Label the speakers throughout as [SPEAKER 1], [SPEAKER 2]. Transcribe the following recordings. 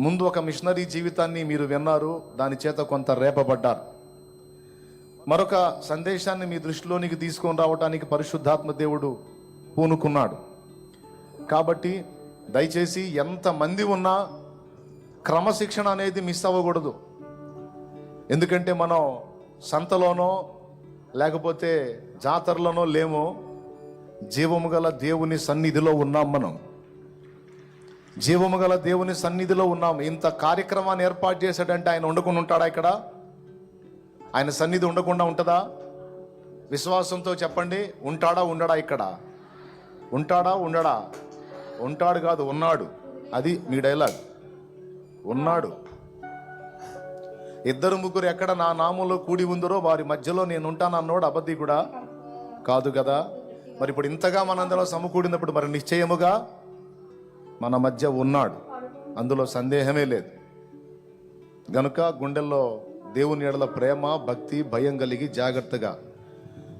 [SPEAKER 1] ముందు ఒక మిషనరీ జీవితాన్ని మీరు విన్నారు దాని చేత కొంత రేపబడ్డారు. మరొక సందేశాన్ని మీ దృష్టిలోనికి తీసుకొని రావడానికి పరిశుద్ధాత్మ దేవుడు పూనుకున్నాడు. కాబట్టి దయచేసి ఎంతమంది ఉన్నా క్రమశిక్షణ అనేది మిస్ అవ్వకూడదు. ఎందుకంటే మనం సంతలోనో లేకపోతే జాతరలోనో లేమో జీవము గల దేవుని సన్నిధిలో ఉన్నాం మనం. జీవము గల దేవుని సన్నిధిలో ఉన్నాం. ఇంత కార్యక్రమాన్ని ఏర్పాటు చేశాడంటే ఆయన ఉండకుండా ఉంటాడా ఇక్కడ? ఆయన సన్నిధి ఉండకుండా ఉంటుందా? విశ్వాసంతో చెప్పండి. ఉంటాడా ఉండడా ఇక్కడ? ఉంటాడా ఉండడా? ఉంటాడు కాదు ఉన్నాడు. అది మీ డైలాగ్. ఉన్నాడు. ఇద్దరు ముగ్గురు ఎక్కడ నా నామంలో కూడి ఉందరో వారి మధ్యలో నేను ఉంటాను అన్నోడు అబద్ధి కూడా కాదు కదా? మరి ఇప్పుడు ఇంతగా మనందరం సమకూడినప్పుడు మరి నిశ్చయముగా మన మధ్య ఉన్నాడు. అందులో సందేహమే లేదు. గనుక గుండెల్లో దేవుని ఎడల ప్రేమ భక్తి భయం కలిగి జాగ్రత్తగా.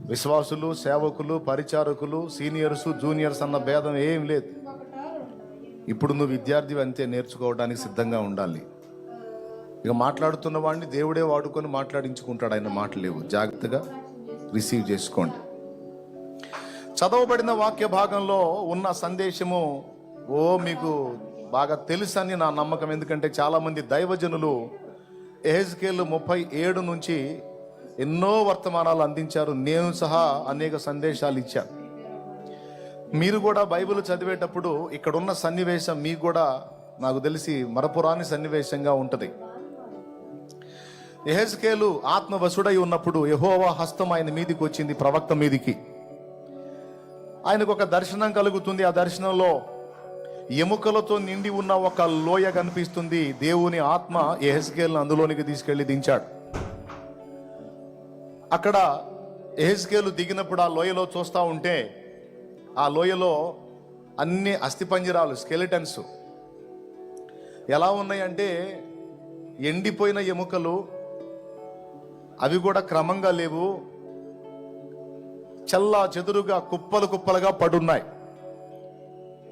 [SPEAKER 1] విశ్వాసులు సేవకులు పరిచారకులు సీనియర్స్ జూనియర్స్ అన్న భేదం ఏం లేదు. ఇప్పుడు నువ్వు విద్యార్థి అంతే నేర్చుకోవడానికి సిద్ధంగా ఉండాలి. ఇక మాట్లాడుతున్న వాడిని దేవుడే వాడుకొని మాట్లాడించుకుంటాడు. ఆయన మాటలేవు లేవు. జాగ్రత్తగా రిసీవ్ చేసుకోండి. చదవబడిన వాక్య భాగంలో ఉన్న సందేశము ఓ మీకు బాగా తెలుసని నా నమ్మకం. ఎందుకంటే చాలామంది దైవజనులు ఎహెజ్కేల్ ముప్పై ఏడు నుంచి ఎన్నో వర్తమానాలు అందించారు. నేను సహా అనేక సందేశాలు ఇచ్చాను. మీరు కూడా బైబిల్ చదివేటప్పుడు ఇక్కడున్న సన్నివేశం మీకు కూడా నాకు తెలిసి మరపురాని సన్నివేశంగా ఉంటుంది. ఎహెజ్కేలు ఆత్మవశుడై ఉన్నప్పుడు యహోవా హస్తం ఆయన మీదికి వచ్చింది ప్రవక్త మీదికి. ఆయనకు ఒక దర్శనం కలుగుతుంది. ఆ దర్శనంలో ఎముకలతో నిండి ఉన్న ఒక లోయ కనిపిస్తుంది. దేవుని ఆత్మ ఎహెస్కేల్ని అందులోనికి తీసుకెళ్ళి దించాడు. అక్కడ ఎహెస్కేలు దిగినప్పుడు ఆ లోయలో చూస్తూ ఉంటే ఆ లోయలో అన్ని అస్థిపంజరాలు స్కెలిటన్స్ ఎలా ఉన్నాయంటే ఎండిపోయిన ఎముకలు అవి కూడా క్రమంగా లేవు. చల్లా చెదురుగా కుప్పలు కుప్పలుగా పడున్నాయి.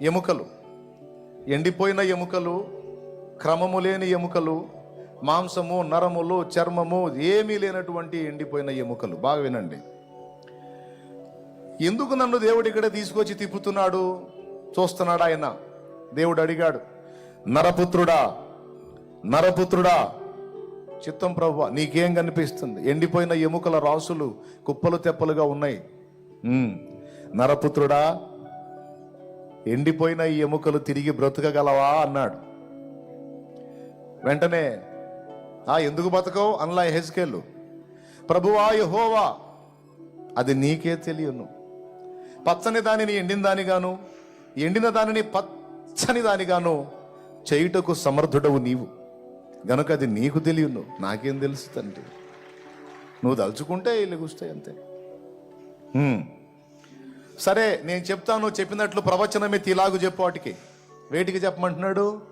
[SPEAKER 1] ఎముకలు. ఎండిపోయిన ఎముకలు క్రమము లేని ఎముకలు మాంసము నరములు చర్మము ఏమీ లేనటువంటి ఎండిపోయిన ఎముకలు. బాగా వినండి. ఎందుకు నన్ను దేవుడు ఇక్కడ తీసుకొచ్చి తిప్పుతున్నాడు? చూస్తున్నాడు ఆయన? దేవుడు అడిగాడు. నరపుత్రుడా నరపుత్రుడా చిత్తం ప్రభు నీకేం కనిపిస్తుంది? ఎండిపోయిన ఎముకల రాసులు కుప్పలు తెప్పలుగా ఉన్నాయి. నరపుత్రుడా ఎండిపోయిన ఈ ఎముకలు తిరిగి బ్రతకగలవా? అన్నాడు. వెంటనే ఆ ఎందుకు బతకవు? అనలా హెజ్కేళ్ళు ప్రభువా యహోవా అది నీకే తెలియను. పచ్చని దానిని ఎండిన దానిగాను ఎండిన దానిని పచ్చని దానిగాను చేయుటకు సమర్థుడవు నీవు. గనుక అది నీకు తెలియను. నాకేం తెలుసు తండ్రి? నువ్వు దలుచుకుంటే ఇల్లుగుస్తాయి అంతే. సరే నేను చెప్తాను చెప్పినట్లు ప్రవచనమే తీలాగు చెప్పు వాటికి. వేటికి చెప్పమంటున్నాడు?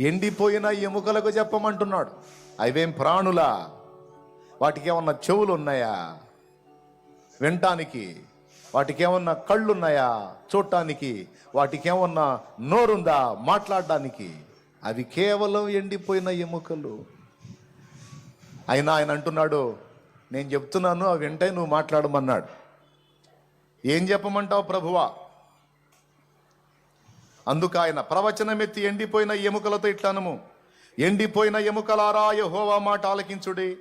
[SPEAKER 1] ఎండిపోయిన ఎముకలకు చెప్పమంటున్నాడు. అవేం ప్రాణులా? వాటికి ఏమన్నా చెవులు ఉన్నాయా వినటానికి వాటికి ఏమన్నా కళ్ళు ఉన్నాయా చూడటానికి వాటికి ఏమన్నా నోరుందా? మాట్లాడడానికి. అవి కేవలం ఎండిపోయిన ఎముకలు. అయినా ఆయన అంటున్నాడు నేను చెప్తున్నాను అవి వింటే నువ్వు మాట్లాడమన్నాడు. ఏం చెప్పమంటావు ప్రభువా? అందుకు ఆయన ప్రవచనమెత్తి ఎండిపోయిన ఎముకలతో ఇట్లానము. ఎండిపోయిన ఎముకలారా యహోవా మాట ఆలకించుడి.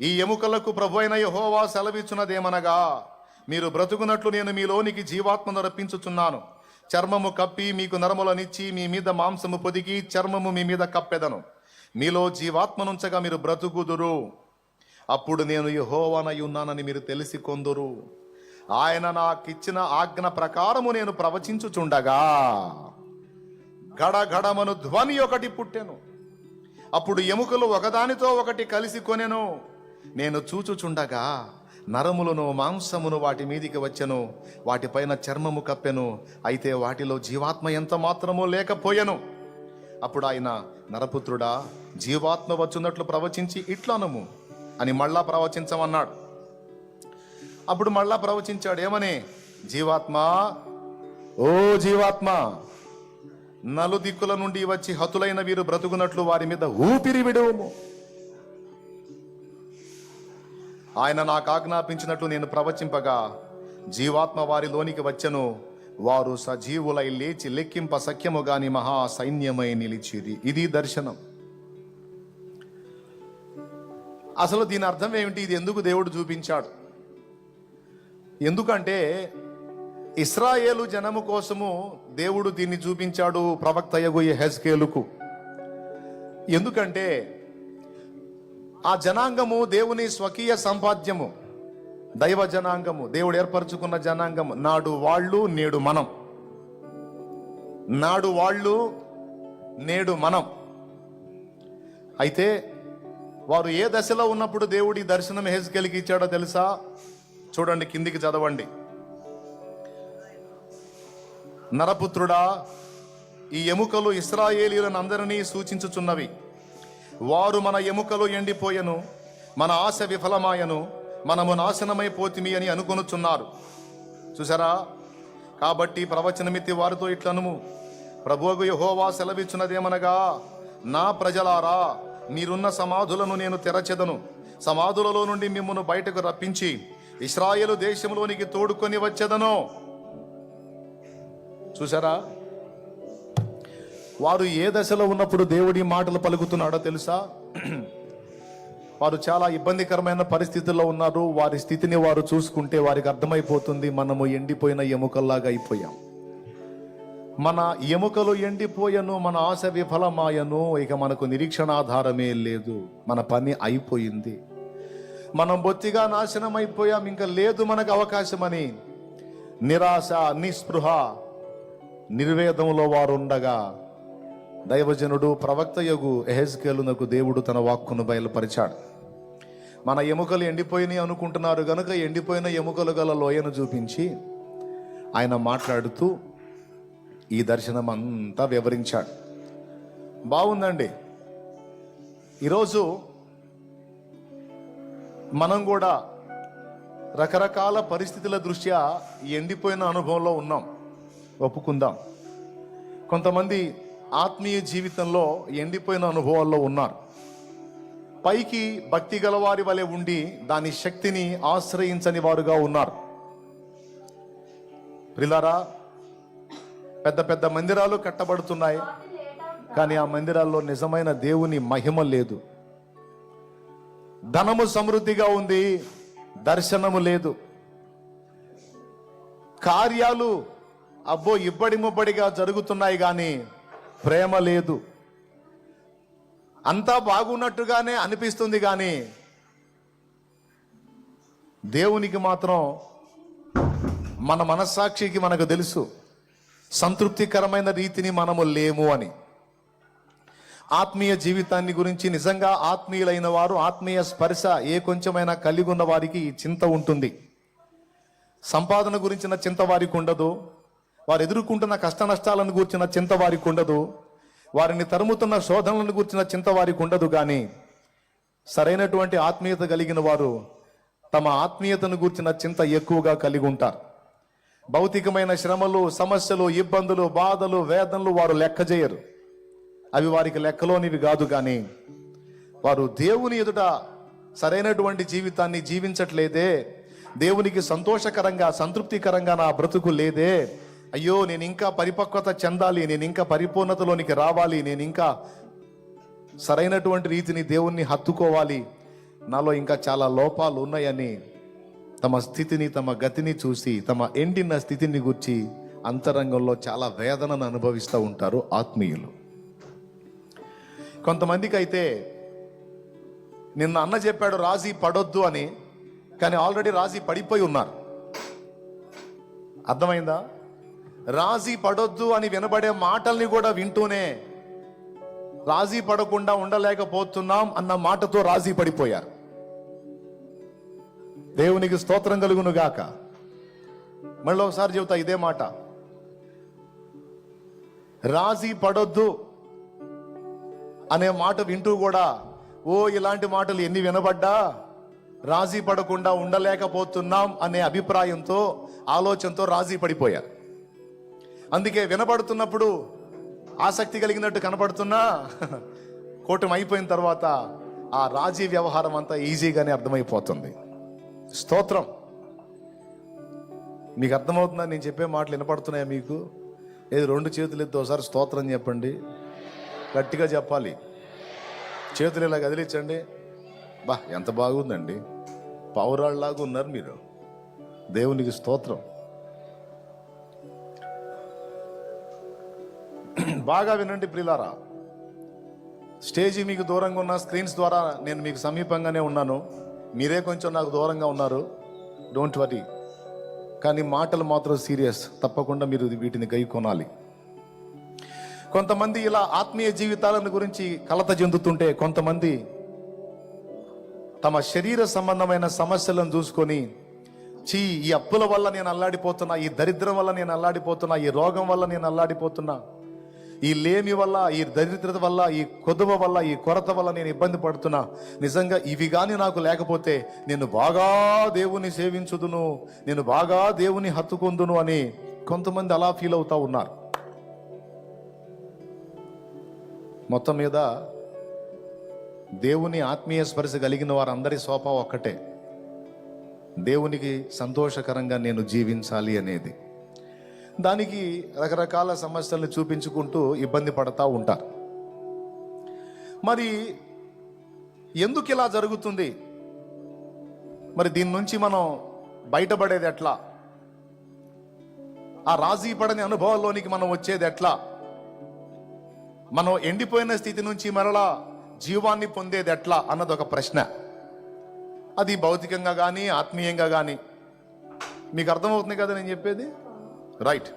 [SPEAKER 1] ఈ ఎముకలకు ప్రభు అయిన యహోవా సెలవిచ్చున్నదేమనగా మీరు బ్రతుకున్నట్లు నేను మీలోనికి జీవాత్మను రప్పించుచున్నాను. చర్మము కప్పి మీకు నరములనిచ్చి మీ మీద మాంసము పొదిగి చర్మము మీ మీద కప్పెదను. మీలో జీవాత్మనుంచగా మీరు బ్రతుకుదురు. అప్పుడు నేను యహోవానై ఉన్నానని మీరు తెలిసి కొందురు. ఆయన నాకిచ్చిన ఆజ్ఞ ప్రకారము నేను ప్రవచించుచుండగా గడగడమను ధ్వని ఒకటి పుట్టెను. అప్పుడు ఎముకలు ఒకదానితో ఒకటి కలిసి కొనెను. నేను చూచుచుండగా నరములను మాంసమును వాటి మీదికి వచ్చెను. వాటిపైన చర్మము కప్పెను. అయితే వాటిలో జీవాత్మ ఎంత మాత్రమూ లేకపోయెను. అప్పుడు ఆయన నరపుత్రుడా జీవాత్మ వచ్చున్నట్లు ప్రవచించి ఇట్లనము అని మళ్ళా ప్రవచించమన్నాడు. అప్పుడు మళ్ళా ప్రవచించాడు ఏమని? జీవాత్మ? ఓ జీవాత్మ నలుదిక్కుల నుండి వచ్చి హతులైన వీరు బ్రతుకున్నట్లు వారి మీద ఊపిరి విడవము. ఆయన నాకు ఆజ్ఞాపించినట్లు నేను ప్రవచింపగా జీవాత్మ వారిలోనికి వచ్చెను. వారు సజీవులై లేచి లెక్కింప సఖ్యము గాని మహా సైన్యమై నిలిచిరి. ఇది దర్శనం. అసలు దీని అర్థం ఏమిటి? ఇది ఎందుకు దేవుడు చూపించాడు? ఎందుకంటే ఇస్రాయేలు జనము కోసము దేవుడు దీన్ని చూపించాడు ప్రవక్త అయ్యగోయే హెజ్కేలుకు ఎందుకంటే ఆ జనాంగము దేవుని స్వకీయ సంపాద్యము. దైవ జనాంగము దేవుడు ఏర్పరచుకున్న జనాంగము. నాడు వాళ్ళు నేడు మనం. నాడు వాళ్ళు నేడు మనం. అయితే వారు ఏ దశలో ఉన్నప్పుడు దేవుడి దర్శనం హెజ్కెలికి ఇచ్చాడో తెలుసా? చూడండి కిందికి చదవండి. నరపుత్రుడా ఈ ఎముకలు ఇస్రాయేలీలను అందరినీ సూచించుచున్నవి. వారు మన ఎముకలు ఎండిపోయెను మన ఆశ విఫలమాయను మనము నాశనమైపోతిమి అని అనుకొనుచున్నారు. చూసారా కాబట్టి ప్రవచనమిత్తి వారితో ఇట్లనుము ప్రభువుగు యహోవా సెలవిచ్చినదేమనగా నా ప్రజలారా మీరున్న సమాధులను నేను తెరచెదను. సమాధులలో నుండి మిమ్మను బయటకు రప్పించి ఇస్రాయేలు దేశంలోనికి తోడుకొని వచ్చేదను. చూసారా వారు ఏ దశలో ఉన్నప్పుడు దేవుడి మాటలు పలుకుతున్నాడో తెలుసా? వారు చాలా ఇబ్బందికరమైన పరిస్థితుల్లో ఉన్నారు. వారి స్థితిని వారు చూసుకుంటే వారికి అర్థమైపోతుంది మనము ఎండిపోయిన ఎముకల్లాగా అయిపోయాం. మన ఎముకలు ఎండిపోయను మన ఆశ విఫలమాయను ఇక మనకు నిరీక్షణ ఆధారమే లేదు. మన పని అయిపోయింది. మనం బొత్తిగా నాశనం అయిపోయాం ఇంకా లేదు మనకు అవకాశమని. నిరాశ నిస్పృహ నిర్వేదంలో వారు ఉండగా దైవజనుడు ప్రవక్త యగు ఎహెజ్కేలునకు దేవుడు తన వాక్కును బయలుపరిచాడు. మన ఎముకలు ఎండిపోయినాయి అనుకుంటున్నారు గనుక ఎండిపోయిన ఎముకలు గల లోయను చూపించి ఆయన మాట్లాడుతూ ఈ దర్శనం అంతా వివరించాడు. బాగుందండి ఈరోజు మనం కూడా రకరకాల పరిస్థితుల దృష్ట్యా ఎండిపోయిన అనుభవంలో ఉన్నాం. ఒప్పుకుందాం. కొంతమంది ఆత్మీయ జీవితంలో ఎండిపోయిన అనుభవాల్లో ఉన్నారు. పైకి భక్తి గలవారి వలె ఉండి దాని శక్తిని ఆశ్రయించని వారుగా ఉన్నారు. ప్రిలారా పెద్ద పెద్ద మందిరాలు కట్టబడుతున్నాయి. కానీ ఆ మందిరాల్లో నిజమైన దేవుని మహిమ లేదు. ధనము సమృద్ధిగా ఉంది దర్శనము లేదు. కార్యాలు అబ్బో ఇబ్బడి ముబ్బడిగా జరుగుతున్నాయి కానీ ప్రేమ లేదు. అంతా బాగున్నట్టుగానే అనిపిస్తుంది కానీ దేవునికి మాత్రం మన మనస్సాక్షికి మనకు తెలుసు సంతృప్తికరమైన రీతిని మనము లేము అని. ఆత్మీయ జీవితాన్ని గురించి నిజంగా ఆత్మీయులైన వారు ఆత్మీయ స్పర్శ ఏ కొంచెమైనా కలిగి ఉన్న వారికి చింత ఉంటుంది. సంపాదన గురించిన చింత వారికి ఉండదు. వారు ఎదుర్కొంటున్న కష్ట నష్టాలను గురించిన చింత వారికి ఉండదు. వారిని తరుముతున్న శోధనలను గురించిన చింత వారికి ఉండదు కానీ సరైనటువంటి ఆత్మీయత కలిగిన వారు తమ ఆత్మీయతను గురించిన చింత ఎక్కువగా కలిగి ఉంటారు. భౌతికమైన శ్రమలు సమస్యలు ఇబ్బందులు బాధలు వేదనలు వారు లెక్క చేయరు అవి వారికి లెక్కలోనివి కాదు కానీ వారు దేవుని ఎదుట సరైనటువంటి జీవితాన్ని జీవించట్లేదే దేవునికి సంతోషకరంగా సంతృప్తికరంగా నా బ్రతుకు లేదే. అయ్యో నేను ఇంకా పరిపక్వత చెందాలి నేను ఇంకా పరిపూర్ణతలోనికి రావాలి నేను ఇంకా సరైనటువంటి రీతిని దేవుణ్ణి హత్తుకోవాలి. నాలో ఇంకా చాలా లోపాలు ఉన్నాయని తమ స్థితిని తమ గతిని చూసి తమ ఎండిన స్థితిని గుర్చి అంతరంగంలో చాలా వేదనను అనుభవిస్తూ ఉంటారు ఆత్మీయులు. కొంతమందికి అయితే నిన్న అన్న చెప్పాడు రాజీ పడొద్దు అని కానీ ఆల్రెడీ రాజీ పడిపోయి ఉన్నారు. అర్థమైందా? రాజీ పడొద్దు అని వినబడే మాటల్ని కూడా వింటూనే రాజీ పడకుండా ఉండలేకపోతున్నాం అన్న మాటతో రాజీ పడిపోయారు. దేవునికి స్తోత్రం కలుగును గాక. మళ్ళీ ఒకసారి చెబుతా ఇదే మాట. రాజీ పడొద్దు అనే మాట వింటూ కూడా ఓ ఇలాంటి మాటలు ఎన్ని వినబడ్డా? రాజీ పడకుండా ఉండలేకపోతున్నాం అనే అభిప్రాయంతో ఆలోచనతో రాజీ పడిపోయారు. అందుకే వినబడుతున్నప్పుడు ఆసక్తి కలిగినట్టు కనపడుతున్నా కూటమి అయిపోయిన తర్వాత ఆ రాజీ వ్యవహారం అంతా ఈజీగానే అర్థమైపోతుంది. స్తోత్రం. మీకు అర్థమవుతుందా? నేను చెప్పే మాటలు వినపడుతున్నాయా మీకు? లేదు రెండు చేతులు ఎత్తి ఒకసారి స్తోత్రం చెప్పండి. గట్టిగా చెప్పాలి. చేతులు ఇలా కదిలించండి. బా ఎంత బాగుందండి. పౌరాళ్ళలాగా ఉన్నారు మీరు. దేవునికి స్తోత్రం. బాగా వినండి ప్రిలారా. స్టేజీ మీకు దూరంగా ఉన్న స్క్రీన్స్ ద్వారా నేను మీకు సమీపంగానే ఉన్నాను. మీరే కొంచెం నాకు దూరంగా ఉన్నారు. డోంట్ వరీ కానీ మాటలు మాత్రం సీరియస్ తప్పకుండా మీరు వీటిని గై కొనాలి కొంతమంది ఇలా ఆత్మీయ జీవితాలను గురించి కలత చెందుతుంటే కొంతమంది తమ శరీర సంబంధమైన సమస్యలను చూసుకొని చీ ఈ అప్పుల వల్ల నేను అల్లాడిపోతున్నా ఈ దరిద్రం వల్ల నేను అల్లాడిపోతున్నా ఈ రోగం వల్ల నేను అల్లాడిపోతున్నా ఈ లేమి వల్ల ఈ దరిద్రత వల్ల ఈ కొదువ వల్ల ఈ కొరత వల్ల నేను ఇబ్బంది పడుతున్నా. నిజంగా ఇవి కానీ నాకు లేకపోతే నేను బాగా దేవుని సేవించుదును నేను బాగా దేవుని హత్తుకుందును అని కొంతమంది అలా ఫీల్ అవుతా ఉన్నారు. మొత్తం మీద దేవుని ఆత్మీయ స్పర్శ కలిగిన వారందరి సోపా ఒక్కటే. దేవునికి సంతోషకరంగా నేను జీవించాలి అనేది. దానికి రకరకాల సమస్యలను చూపించుకుంటూ ఇబ్బంది పడతా ఉంటారు. మరి ఎందుకు ఇలా జరుగుతుంది? మరి దీని నుంచి మనం బయటపడేది ఎట్లా? ఆ రాజీ పడని అనుభవాల్లోనికి మనం వచ్చేది ఎట్లా? మనం ఎండిపోయిన స్థితి నుంచి మరలా జీవాన్ని పొందేది ఎట్లా అన్నది ఒక ప్రశ్న. అది భౌతికంగా కానీ ఆత్మీయంగా కానీ మీకు అర్థమవుతుంది కదా నేను చెప్పేది? రైట్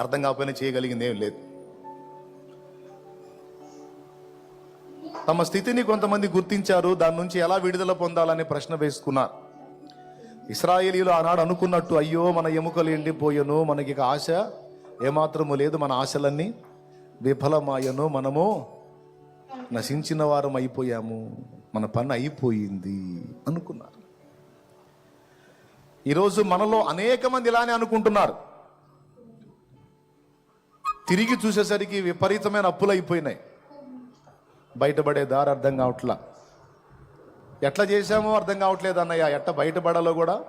[SPEAKER 1] అర్థం కాకపోయినా చేయగలిగింది ఏం లేదు. తమ స్థితిని కొంతమంది గుర్తించారు దాని నుంచి ఎలా విడుదల పొందాలనే ప్రశ్న వేసుకున్నారు. ఇస్రాయేలీలు ఆనాడు అనుకున్నట్టు అయ్యో మన ఎముకలు ఎండిపోయను మనకి ఇక ఆశ ఏమాత్రము లేదు మన ఆశలన్నీ. విఫలమాయను మనము నశించిన వారం అయిపోయాము. మన పని అయిపోయింది అనుకున్నారు. ఈరోజు మనలో అనేక మంది ఇలానే అనుకుంటున్నారు. తిరిగి చూసేసరికి విపరీతమైన అప్పులు అయిపోయినాయి. బయటపడే దారి అర్థం కావట్లా? ఎట్లా చేశామో అర్థం కావట్లేదు అన్నయ్య. ఎట్ట బయటపడాలో కూడా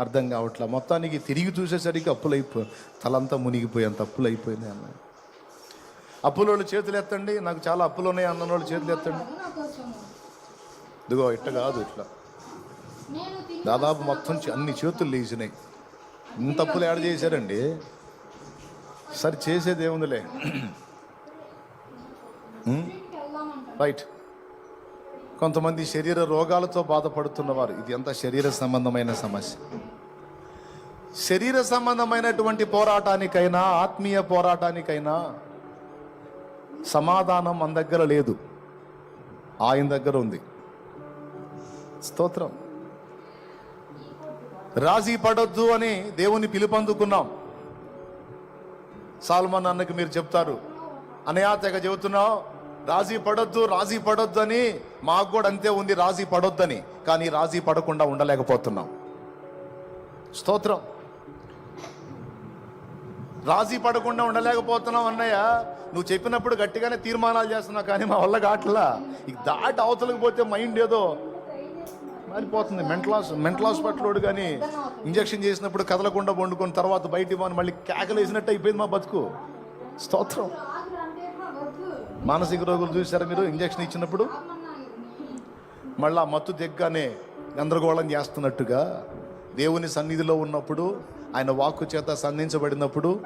[SPEAKER 1] అర్థం కావట్లా? మొత్తానికి తిరిగి చూసేసరికి అప్పులు అయిపో తలంతా మునిగిపోయేంత అప్పులు అయిపోయినాయి అన్నయ్య. అప్పులోళ్ళు చేతులు ఎత్తండి నాకు చాలా అప్పులు ఉన్నాయి అన్న వాళ్ళు చేతులు ఎత్తండి. ఇదిగో ఇట్ట కాదు ఇట్లా. దాదాపు మొత్తం అన్ని చేతులు లేచినాయి. ఇంత అప్పులు యాడ్ చేశారండి. సరే చేసేది ఏముందిలే. రైట్ కొంతమంది శరీర రోగాలతో బాధపడుతున్నవారు. ఇది ఎంత శరీర సంబంధమైన సమస్య. శరీర సంబంధమైనటువంటి పోరాటానికైనా ఆత్మీయ పోరాటానికైనా సమాధానం మన దగ్గర లేదు. ఆయన దగ్గర ఉంది. స్తోత్రం. రాజీ పడొద్దు అని దేవుని పిలుపందుకున్నాం. సాల్మన్ అన్నకి మీరు చెప్తారు అనయా తెగ చెబుతున్నావు రాజీ పడొద్దు రాజీ పడొద్దు అని మాకు కూడా అంతే ఉంది రాజీ పడొద్దని కానీ రాజీ పడకుండా ఉండలేకపోతున్నాం. స్తోత్రం. రాజీ పడకుండా ఉండలేకపోతున్నావు అన్నయ్య. నువ్వు చెప్పినప్పుడు గట్టిగానే తీర్మానాలు చేస్తున్నావు కానీ మా వల్ల కావట్లా. ఇక దాటి అవతలకు పోతే మైండ్ ఏదో మారిపోతుంది. మెంటల్ హాస్ మెంటల్ హాస్పిటల్ కానీ ఇంజక్షన్ చేసినప్పుడు కదలకుండా వండుకొని తర్వాత బయటికి పోని మళ్ళీ కేకలు వేసినట్టు అయిపోయింది మా బతుకు. స్తోత్రం. మానసిక రోగులు చూసారా మీరు? ఇంజక్షన్ ఇచ్చినప్పుడు? మళ్ళీ ఆ మత్తు దిగ్గానే గందరగోళం చేస్తున్నట్టుగా దేవుని సన్నిధిలో ఉన్నప్పుడు ఆయన వాక్కు చేత సంధించబడినప్పుడు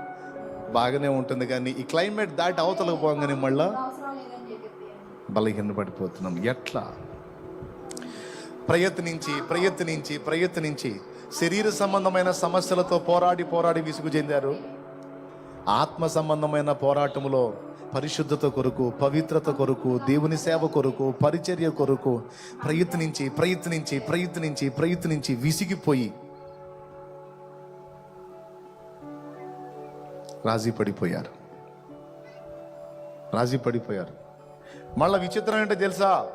[SPEAKER 1] బాగానే ఉంటుంది కానీ ఈ క్లైమేట్ దాటి అవతలకు పోగానే మళ్ళా బలహీన పడిపోతున్నాం ఎట్లా? ప్రయత్నించి ప్రయత్నించి ప్రయత్నించి శరీర సంబంధమైన సమస్యలతో పోరాడి పోరాడి విసుగు చెందారు. ఆత్మ సంబంధమైన పోరాటంలో పరిశుద్ధత కొరకు పవిత్రత కొరకు దేవుని సేవ కొరకు పరిచర్య కొరకు ప్రయత్నించి ప్రయత్నించి ప్రయత్నించి ప్రయత్నించి విసిగిపోయి రాజీ పడిపోయారు రాజీ పడిపోయారు మళ్ళా విచిత్రం ఏంటో తెలుసా?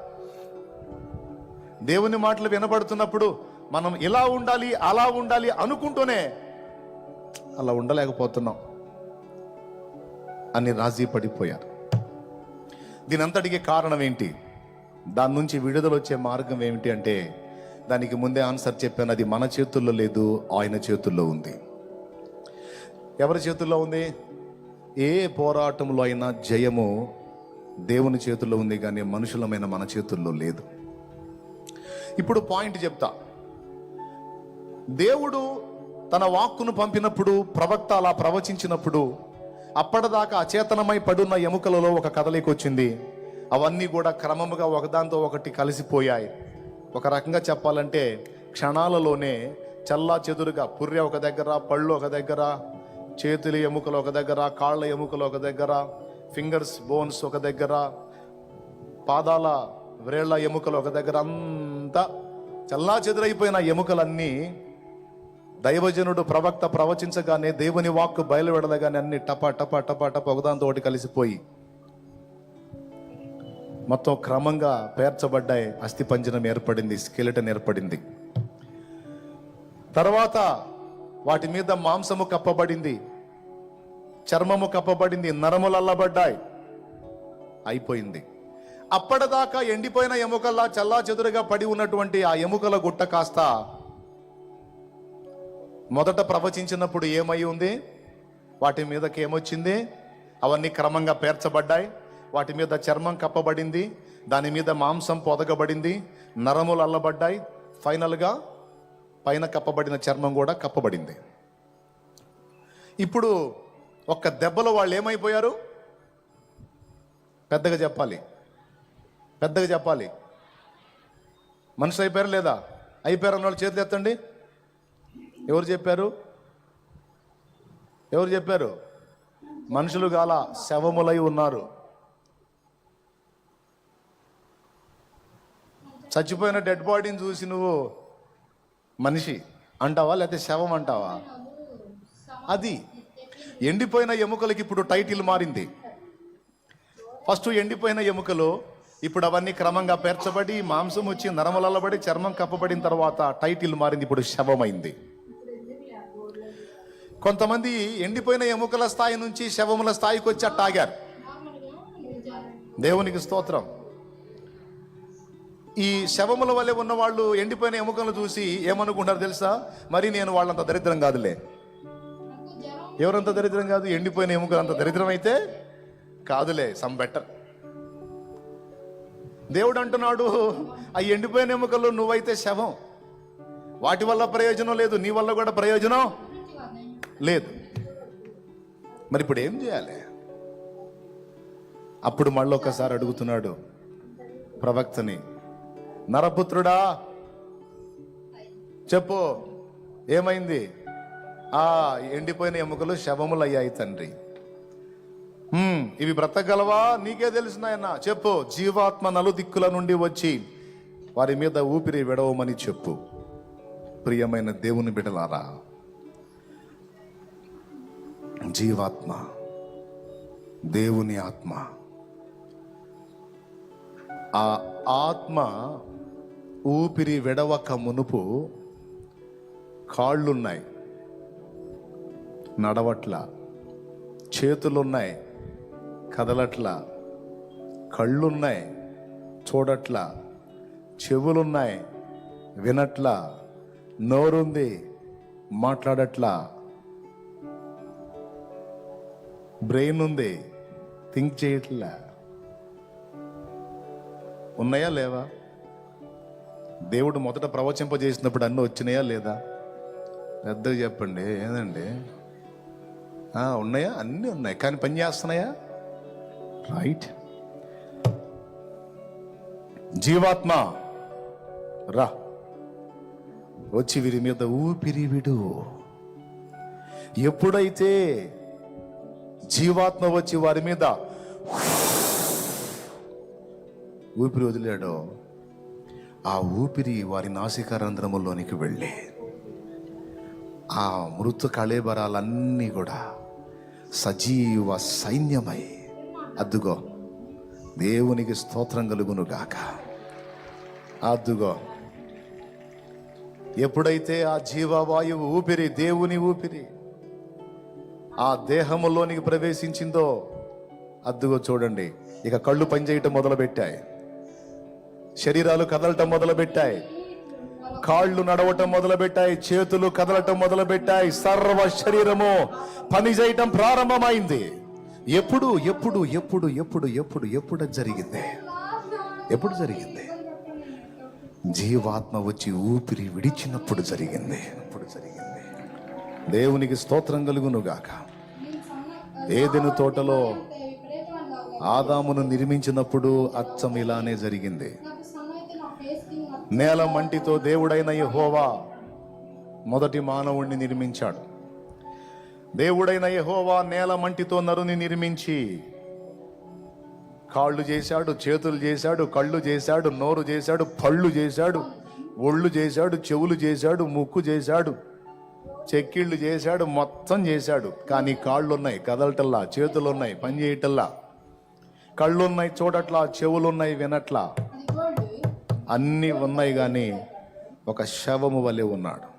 [SPEAKER 1] దేవుని మాటలు వినబడుతున్నప్పుడు మనం ఇలా ఉండాలి అలా ఉండాలి అనుకుంటూనే అలా ఉండలేకపోతున్నాం. అని రాజీ పడిపోయారు దీని అంతటికి కారణం ఏంటి? దాని నుంచి విడుదల వచ్చే మార్గం ఏమిటి అంటే దానికి ముందే ఆన్సర్ చెప్పాను అది మన చేతుల్లో లేదు ఆయన చేతుల్లో ఉంది. ఎవరి చేతుల్లో ఉంది? ఏ పోరాటంలో అయినా జయము దేవుని చేతుల్లో ఉంది కానీ మనుషులమైన మన చేతుల్లో లేదు. ఇప్పుడు పాయింట్ చెప్తా. దేవుడు తన వాక్కును పంపినప్పుడు ప్రవక్త అలా ప్రవచించినప్పుడు అప్పటిదాకా అచేతనమై పడున్న ఎముకలలో ఒక కదలిక వచ్చింది. అవన్నీ కూడా క్రమముగా ఒకదాంతో ఒకటి కలిసిపోయాయి. ఒక రకంగా చెప్పాలంటే క్షణాలలోనే చల్లా చెదురుగా పుర్రె ఒక దగ్గర పళ్ళు ఒక దగ్గర చేతుల ఎముకలు ఒక దగ్గర కాళ్ళ ఎముకలు ఒక దగ్గర ఫింగర్స్ బోన్స్ ఒక దగ్గర పాదాల వ్రేళ్ళ ఎముకలు ఒక దగ్గర అంతా చల్లా చెదురైపోయిన ఎముకలన్నీ దైవజనుడు ప్రవక్త ప్రవచించగానే దేవుని వాక్కు బయలువెడలగానే అన్ని టపా టపా టపా టపా ఒకదాంతో ఒకటి కలిసిపోయి మొత్తం క్రమంగా పేర్చబడ్డాయి. అస్థిపంజనం ఏర్పడింది స్కెలిటన్ ఏర్పడింది. తర్వాత వాటి మీద మాంసము కప్పబడింది చర్మము కప్పబడింది నరములు అల్లబడ్డాయి. అయిపోయింది. అప్పటిదాకా ఎండిపోయిన ఎముకల్లా చల్లా చెదురుగా పడి ఉన్నటువంటి ఆ ఎముకల గుట్ట కాస్త మొదట ప్రవచించినప్పుడు ఏమై ఉంది? వాటి మీదకి ఏమొచ్చింది అవన్నీ క్రమంగా పేర్చబడ్డాయి. వాటి మీద చర్మం కప్పబడింది దాని మీద మాంసం పొదగబడింది నరములు అల్లబడ్డాయి. ఫైనల్గా పైన కప్పబడిన చర్మం కూడా కప్పబడింది. ఇప్పుడు ఒక్క దెబ్బలో వాళ్ళు ఏమైపోయారు? పెద్దగా చెప్పాలి. పెద్దగా చెప్పాలి. మనుషులు అయిపోయారు లేదా? అయిపోయారు అన్న వాళ్ళు చేతులు ఎత్తండి. ఎవరు చెప్పారు? ఎవరు చెప్పారు? మనుషులు గాల శవములై ఉన్నారు. చచ్చిపోయిన డెడ్ బాడీని చూసి నువ్వు మనిషి అంటావా లేకపోతే శవం అంటావా? అది. ఎండిపోయిన ఎముకలకి ఇప్పుడు టైటిల్ మారింది. ఫస్ట్ ఎండిపోయిన ఎముకలు ఇప్పుడు అవన్నీ క్రమంగా పేర్చబడి మాంసం వచ్చి నరమలబడి చర్మం కప్పబడిన తర్వాత టైటిల్ మారింది ఇప్పుడు శవమైంది. కొంతమంది ఎండిపోయిన ఎముకల స్థాయి నుంచి శవముల స్థాయికి వచ్చి అట్టాగారు. దేవునికి స్తోత్రం. ఈ శవముల వలె ఉన్న వాళ్ళు ఎండిపోయిన ఎముకలను చూసి ఏమనుకుంటారు తెలుసా? మరి నేను వాళ్ళంత దరిద్రం కాదులే. ఎవరంత దరిద్రం కాదు? ఎండిపోయిన ఎముకలు అంత దరిద్రం అయితే కాదులే సమ్ బెటర్ దేవుడు అంటున్నాడు ఆ ఎండిపోయిన ఎముకలు నువ్వైతే శవం. వాటి వల్ల ప్రయోజనం లేదు నీ వల్ల కూడా ప్రయోజనం లేదు. మరి ఇప్పుడు ఏం చేయాలి? అప్పుడు మళ్ళీ ఒకసారి అడుగుతున్నాడు ప్రవక్తని నరపుత్రుడా? చెప్పు ఏమైంది? ఆ ఎండిపోయిన ఎముకలు శవములు అయ్యాయి తండ్రి ఇవి బ్రతకగలవా? నీకే తెలిసినాయన్న చెప్పు జీవాత్మ నలుదిక్కుల నుండి వచ్చి వారి మీద ఊపిరి విడవమని చెప్పు. ప్రియమైన దేవుని బిడలారా జీవాత్మ దేవుని ఆత్మ ఆ ఆత్మ ఊపిరి విడవక మునుపు కాళ్ళున్నాయి. నడవట్ల. చేతులున్నాయి. కదలట్ల. కళ్ళున్నాయి. చూడట్ల. చెవులున్నాయి. వినట్ల. నోరుంది. మాట్లాడట్లా. బ్రెయిన్ ఉంది థింక్ చేయట్లా. ఉన్నాయా లేవా? దేవుడు మొదట ప్రవచింపజేసినప్పుడు అన్నీ వచ్చినాయా లేదా? పెద్దగా చెప్పండి ఏందండి? ఉన్నాయా? అన్నీ ఉన్నాయి. కానీ పని చేస్తున్నాయా? రైట్ జీవాత్మ రా. వచ్చి వీరి మీద ఊపిరి విడు. ఎప్పుడైతే జీవాత్మ వచ్చి వారి మీద ఊపిరి వదిలాడో ఆ ఊపిరి వారి నాసికారంధ్రములోనికి వెళ్ళి ఆ మృత కళేబరాలన్నీ కూడా సజీవ సైన్యమై అద్దుగో దేవునికి స్తోత్రం కలుగును గాక. అద్దుగో ఎప్పుడైతే ఆ జీవవాయువు ఊపిరి దేవుని ఊపిరి ఆ దేహములోనికి ప్రవేశించిందో అద్దుగో చూడండి ఇక కళ్ళు పనిచేయటం మొదలుపెట్టాయి. శరీరాలు కదలటం మొదలుపెట్టాయి. కాళ్ళు నడవటం మొదలుపెట్టాయి. చేతులు కదలటం మొదలుపెట్టాయి. సర్వ శరీరము పని చేయటం ప్రారంభమైంది. ఎప్పుడు ఎప్పుడు ఎప్పుడు ఎప్పుడు ఎప్పుడు ఎప్పుడు జరిగింది? ఎప్పుడు జరిగింది? జీవాత్మ వచ్చి ఊపిరి విడిచినప్పుడు జరిగింది. అప్పుడు జరిగింది? దేవునికి స్తోత్రం కలుగునుగాక. ఏదెను తోటలో ఆదామును నిర్మించినప్పుడు అచ్చం ఇలానే జరిగింది. నేల మంటితో దేవుడైన యెహోవా మొదటి మానవుణ్ణి నిర్మించాడు. దేవుడైన యహోవా నేల మంటితో నరుని నిర్మించి కాళ్ళు చేశాడు చేతులు చేశాడు కళ్ళు చేశాడు నోరు చేశాడు పళ్ళు చేశాడు ఒళ్ళు చేశాడు చెవులు చేశాడు ముక్కు చేశాడు చెక్కిళ్ళు చేశాడు మొత్తం చేశాడు. కానీ కాళ్ళు ఉన్నాయి కదలటల్లా చేతులు ఉన్నాయి పని చేయటల్లా కళ్ళు ఉన్నాయి చూడట్లా చెవులు ఉన్నాయి వినట్లా. అన్నీ ఉన్నాయి కానీ ఒక శవము వలె ఉన్నాడు.